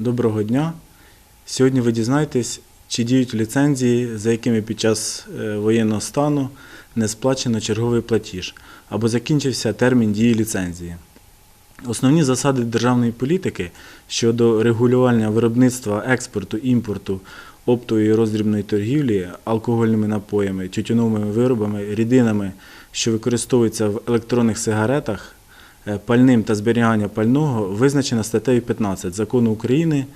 Доброго дня. Сьогодні ви дізнаєтесь, чи діють ліцензії, за якими під час е, воєнного стану не сплачено черговий платіж або закінчився термін дії ліцензії. Основні засади державної політики щодо регулювання виробництва, експорту, імпорту, оптової роздрібної торгівлі алкогольними напоями, тютюновими виробами, рідинами, що використовуються в електронних сигаретах, пальним та зберігання пального визначена статтею 15 Закону України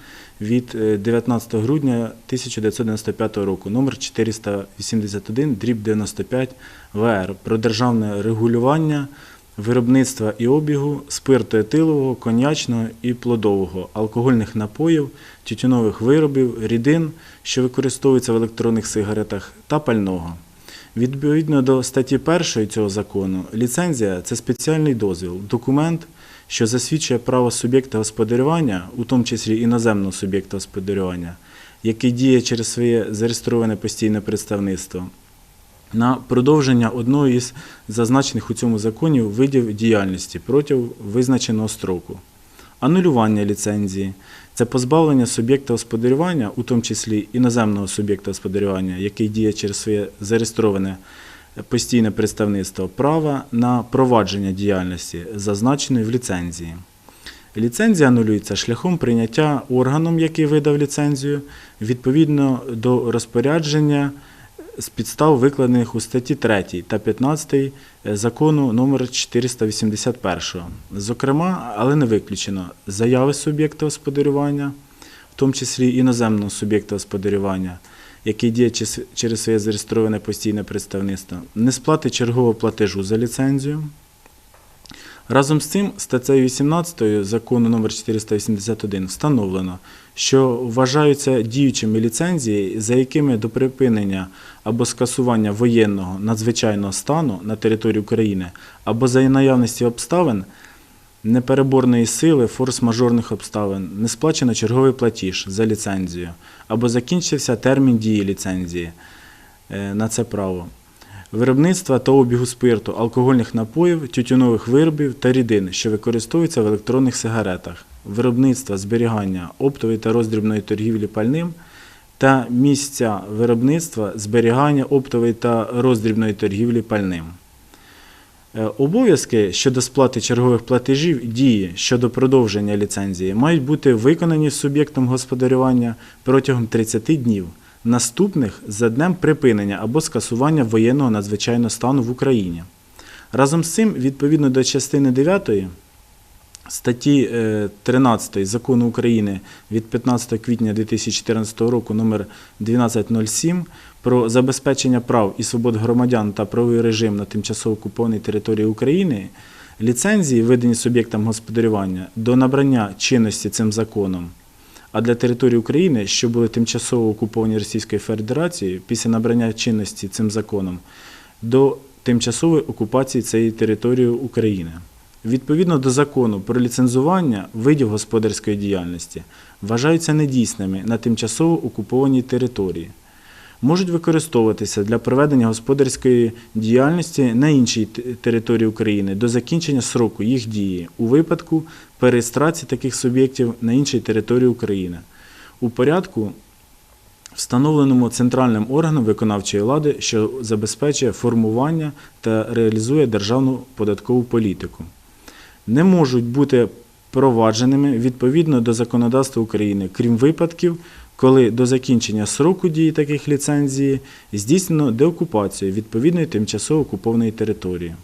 від е, 19 грудня 1995 року, номер 481 дріб 95 ВР про державне регулювання виробництва і обігу спирту етилового, коньячного і плодового, алкогольних напоїв, тютюнових виробів, рідин, що використовуються в електронних сигаретах, та пального. Відповідно до статті 1 цього закону, ліцензія це спеціальний дозвіл, документ, що засвідчує право суб'єкта господарювання, у тому числі іноземного суб'єкта господарювання, який діє через своє зареєстроване постійне представництво, на продовження одного із зазначених у цьому законі видів діяльності протягом визначеного строку. Анулювання ліцензії це позбавлення суб'єкта господарювання, у тому числі іноземного суб'єкта господарювання, який діє через своє зареєстроване постійне представництво, права на провадження діяльності, зазначеної в ліцензії. Ліцензія анулюється шляхом прийняття органом, який видав ліцензію, відповідно до розпорядження з підстав, викладених у статті 3 та 15 закону номер 481. Зокрема, але не виключено, заяви суб'єкта господарювання, в тому числі іноземного суб'єкта господарювання, який діє через своє зареєстроване постійне представництво, несплати чергового платежу за ліцензію. Разом з цим статтею 18 закону номер 481 встановлено, що вважаються діючими ліцензії, за якими до припинення або скасування воєнного надзвичайного стану на території України або за наявності обставин непереборної сили, форс-мажорних обставин, не сплачено черговий платіж за ліцензію або закінчився термін дії ліцензії е, на це право. Виробництва та обігу спирту, алкогольних напоїв, тютюнових виробів та рідин, що використовуються в електронних сигаретах, виробництва, зберігання оптової та роздрібної торгівлі пальним та місця виробництва, зберігання оптової та роздрібної торгівлі пальним. Е, Обов'язки щодо сплати чергових платежів дії щодо продовження ліцензії мають бути виконані суб'єктом господарювання протягом 30 днів, наступних за днем припинення або скасування воєнного надзвичайного стану в Україні. Разом з цим, відповідно до частини 9 статті е, 13 Закону України від 15 квітня 2014 року номер 1207 про забезпечення прав і свобод громадян та правовий режим на тимчасово окупованій території України, ліцензії, видані суб'єктам господарювання до набрання чинності цим законом, а для території України, що були тимчасово окуповані Російською Федерацією після набрання чинності цим законом, до тимчасової окупації цієї території України. Відповідно до закону про ліцензування видів господарської діяльності вважаються недійсними на тимчасово окупованій території, можуть використовуватися для проведення господарської діяльності на іншій території України до закінчення сроку їх дії у випадку переєстрації таких суб'єктів на іншій території України. У порядку, встановленому центральним органом виконавчої влади, що забезпечує формування та реалізує державну податкову політику не можуть бути провадженими відповідно до законодавства України, крім випадків, коли до закінчення сроку дії таких ліцензій здійснено деокупацію відповідної тимчасово окупованої території.